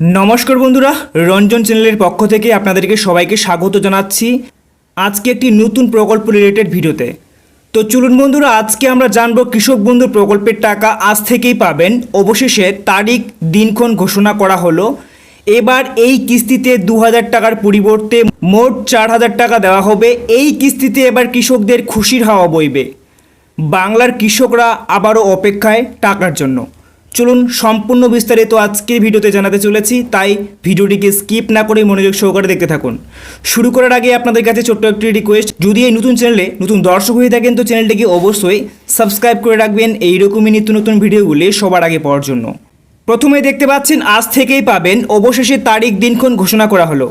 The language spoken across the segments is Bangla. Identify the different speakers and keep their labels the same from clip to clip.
Speaker 1: নমস্কার বন্ধুরা, রঞ্জন চ্যানেলের পক্ষ থেকে আপনাদেরকে সবাইকে স্বাগত জানাচ্ছি আজকে একটি নতুন প্রকল্প রিলেটেড ভিডিওতে। তো চলুন বন্ধুরা, আজকে আমরা জানব কৃষক বন্ধু প্রকল্পের টাকা আজ থেকেই পাবেন। অবশেষে তারিখ, দিনক্ষণ ঘোষণা করা হলো। এবার এই কিস্তিতে দু হাজার টাকার পরিবর্তে মোট চার হাজার টাকা দেওয়া হবে। এই কিস্তিতে এবার কৃষকদের খুশির হাওয়া বইবে। বাংলার কৃষকরা আবারও অপেক্ষায় টাকার জন্য। চলুন সম্পূর্ণ বিস্তারিত আজকের ভিডিওতে জানাতে চলেছি, তাই ভিডিওটিকে স্কিপ না করে মনোযোগ সহকারে দেখতে থাকুন। শুরু করার আগে আপনাদের কাছে ছোট্ট একটি রিকোয়েস্ট যদি এই নতুন চ্যানেলে নতুন দর্শক হয়ে থাকেন, তো চ্যানেলটিকে অবশ্যই সাবস্ক্রাইব করে রাখবেন। এইরকমই নিত্য নতুন ভিডিওগুলি সবার আগে পাওয়ার জন্য। প্রথমে দেখতে পাচ্ছেন, আজ থেকেই পাবেন, অবশেষে তারিখ, দিনক্ষণ ঘোষণা করা হলো।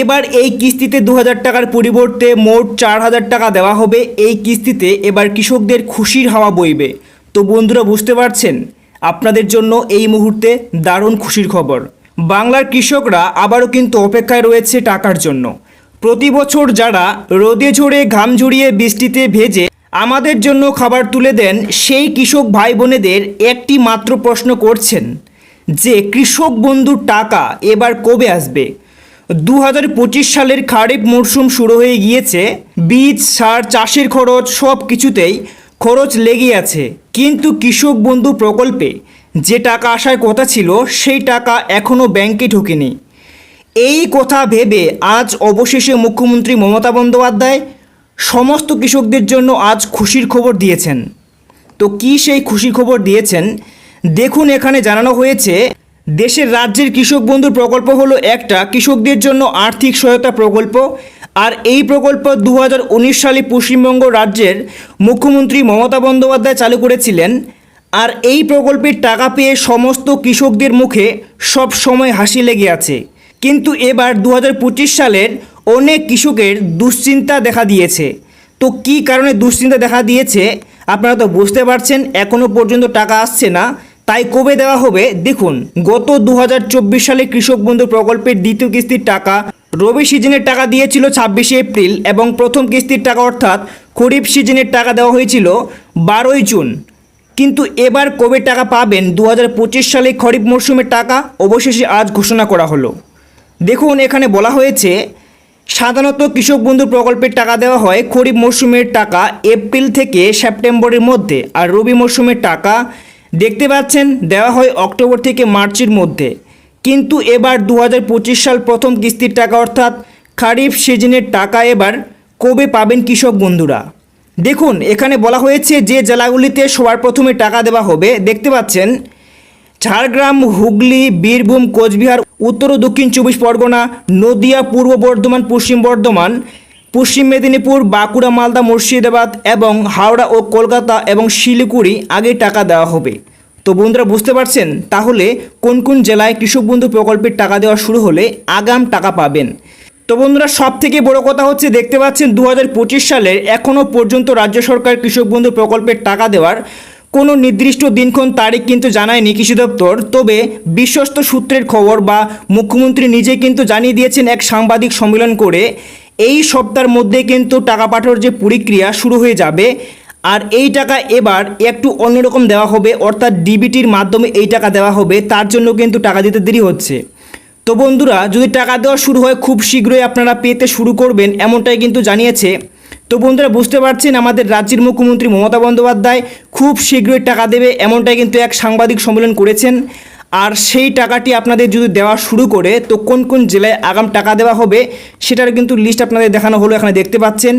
Speaker 1: এবার এই কিস্তিতে দু হাজার টাকার পরিবর্তে মোট চার হাজার টাকা দেওয়া হবে। এই কিস্তিতে এবার কৃষকদের খুশির হাওয়া বইবে। তো বন্ধুরা, বুঝতে পারছেন? আপনাদের জন্য এই মুহূর্তে দারুণ খুশির খবর। বাংলার কৃষকরা আবারও কিন্তু অপেক্ষায় রয়েছে টাকার জন্য। প্রতি বছর যারা রোদে ঝরে ঘাম ঝরিয়ে বৃষ্টিতে ভেজে আমাদের জন্য খাবার তুলে দেন, সেই কৃষক ভাই বোনেদের একটি মাত্র প্রশ্ন করছেন যে, কৃষক বন্ধুর টাকা এবার কবে আসবে? দু হাজার পঁচিশ সালের খারিফ মরশুম শুরু হয়ে গিয়েছে, বীজ, সার, চাষের খরচ সব কিছুতেই খরচ লেগে আছে। কিন্তু কৃষক বন্ধু প্রকল্পে যে টাকা আসার কথা ছিল, সেই টাকা এখনও ব্যাংকে ঢোকেনি। এই কথা ভেবে আজ অবশেষে মুখ্যমন্ত্রী মমতা বন্দ্যোপাধ্যায় সমস্ত কৃষকদের জন্য আজ খুশির খবর দিয়েছেন। তো কি সেই খুশি খবর দিয়েছেন? দেখুন, এখানে জানানো হয়েছে, দেশের রাজ্যের কৃষক বন্ধু প্রকল্প হলো একটা। কৃষকদের জন্য আর্থিক সহায়তা প্রকল্প আর এই প্রকল্প দু হাজার উনিশ সালে পশ্চিমবঙ্গ রাজ্যের মুখ্যমন্ত্রী মমতা বন্দ্যোপাধ্যায় চালু করেছিলেন। আর এই প্রকল্পের টাকা পেয়ে সমস্ত কৃষকদের মুখে সব সময় হাসি লেগে আছে। কিন্তু এবার দু হাজার পঁচিশ সালের অনেক কৃষকের দুশ্চিন্তা দেখা দিয়েছে। তো কী কারণে দুশ্চিন্তা দেখা দিয়েছে আপনারা তো বুঝতে পারছেন এখনও পর্যন্ত টাকা আসছে না। তাই কবে দেওয়া হবে? দেখুন, গত দু হাজার চব্বিশ সালে কৃষক বন্ধু প্রকল্পের দ্বিতীয় কিস্তির টাকা রবি সিজনের টাকা দিয়েছিল ছাব্বিশে এপ্রিল এবং প্রথম কিস্তির টাকা অর্থাৎ খরিফ সিজনের টাকা দেওয়া হয়েছিল বারোই জুন। কিন্তু এবার কবে টাকা পাবেন দু হাজার পঁচিশ সালে খরিফ মরশুমের টাকা? অবশেষে আজ ঘোষণা করা হলো। দেখুন, এখানে বলা হয়েছে, সাধারণত কৃষক বন্ধু প্রকল্পের টাকা দেওয়া হয় খরিফ মরশুমের টাকা এপ্রিল থেকে সেপ্টেম্বরের মধ্যে, আর রবি মরশুমের টাকা দেখতে পাচ্ছেন দেওয়া হয় অক্টোবর থেকে মার্চের মধ্যে। কিন্তু এবার দু হাজার পঁচিশ সাল প্রথম কিস্তির টাকা অর্থাৎ খারিফ সিজনের টাকা এবার কবে পাবেন কৃষক বন্ধুরা? দেখুন, এখানে বলা হয়েছে যে জেলাগুলিতে সবার প্রথমে টাকা দেওয়া হবে। দেখতে পাচ্ছেন, ঝাড়গ্রাম, হুগলি, বীরভূম, কোচবিহার, উত্তর ও দক্ষিণ চব্বিশ পরগনা, নদিয়া, পূর্ব বর্ধমান, পশ্চিম বর্ধমান, পশ্চিম মেদিনীপুর, বাঁকুড়া, মালদা, মুর্শিদাবাদ এবং হাওড়া ও কলকাতা এবং শিলিগুড়ি আগে টাকা দেওয়া হবে। তো বন্ধুরা বুঝতে পারছেন? তাহলে কোন কোন জেলায় কৃষক বন্ধু প্রকল্পের টাকা দেওয়া শুরু হলে আগাম টাকা পাবেন? তো বন্ধুরা সব থেকে বড় কথা হচ্ছে দেখতে পাচ্ছেন দু হাজার পঁচিশ সালের এখনও পর্যন্ত রাজ্য সরকার কৃষক বন্ধু প্রকল্পের টাকা দেওয়ার কোনো নির্দিষ্ট দিনক্ষণ তারিখ কিন্তু জানায়নি কৃষি দপ্তর। তবে বিশ্বস্ত সূত্রের খবর বা মুখ্যমন্ত্রী নিজে কিন্তু জানিয়ে দিয়েছেন এক সাংবাদিক সম্মেলন করে, এই সপ্তাহের মধ্যে কিন্তু টাকা পাঠানোর যে প্রক্রিয়া শুরু হয়ে যাবে। আর এই টাকা এবার একটু অন্যরকম দেওয়া হবে, অর্থাৎ ডিবিটির মাধ্যমে এই টাকা দেওয়া হবে, তার জন্য কিন্তু টাকা দিতে দেরি হচ্ছে। তো বন্ধুরা, যদি টাকা দেওয়া শুরু হয়, খুব শীঘ্রই আপনারা পেতে শুরু করবেন, এমনটাই কিন্তু জানিয়েছে। তো বন্ধুরা, বুঝতে পারছেন আমাদের রাজ্যের মুখ্যমন্ত্রী মমতা বন্দ্যোপাধ্যায় খুব শীঘ্রই টাকা দেবে, এমনটাই কিন্তু এক সাংবাদিক সম্মেলন করেছেন। আর সেই টাকাটি আপনাদের যদি দেওয়া শুরু করে, তো কোন কোন জেলায় আগাম টাকা দেওয়া হবে, সেটার কিন্তু লিস্ট আপনাদের দেখানো হলো, এখানে দেখতে পাচ্ছেন।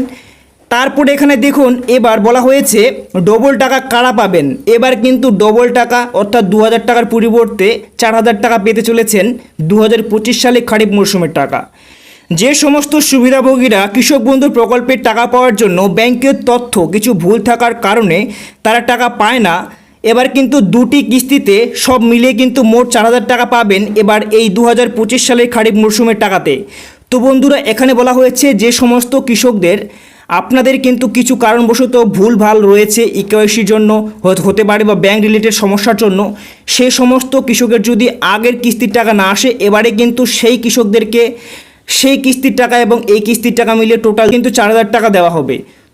Speaker 1: তারপরে এখানে দেখুন, এবার বলা হয়েছে ডবল টাকা কারা পাবেন? এবার কিন্তু ডবল টাকা, অর্থাৎ দু হাজার টাকার পরিবর্তে চার হাজার টাকা পেতে চলেছেন দু হাজার পঁচিশ সালে খারিফ মরশুমের টাকা। যে সমস্ত সুবিধাভোগীরা কৃষক বন্ধু প্রকল্পের টাকা পাওয়ার জন্য ব্যাংকের তথ্য, কিছু ভুল থাকার কারণে তারা টাকা পায় না, এবার কিন্তু দুটি কিস্তিতে সব মিলিয়ে কিন্তু মোট চার হাজার টাকা পাবেন এবার এই দু হাজার পঁচিশ সালের খারিফ মরশুমের টাকাতে। তো বন্ধুরা, এখানে বলা হয়েছে যে সমস্ত কৃষকদের আপনাদের কিন্তু কিছু কারণবশত ভুল ভালো রয়েছে ইকেওয়াইসির জন্য, হতে- পারে বা ব্যাংক রিলেটেড সমস্যার জন্য। সেই সমস্ত কৃষকের যদি আগের কিস্তির টাকা না আসে, এবারে কিন্তু সেই কৃষকদেরকে সেই কিস্তির টাকা এবং এই কিস্তির টাকা মিলিয়ে টোটাল কিন্তু চার হাজার টাকা দেওয়া হবে।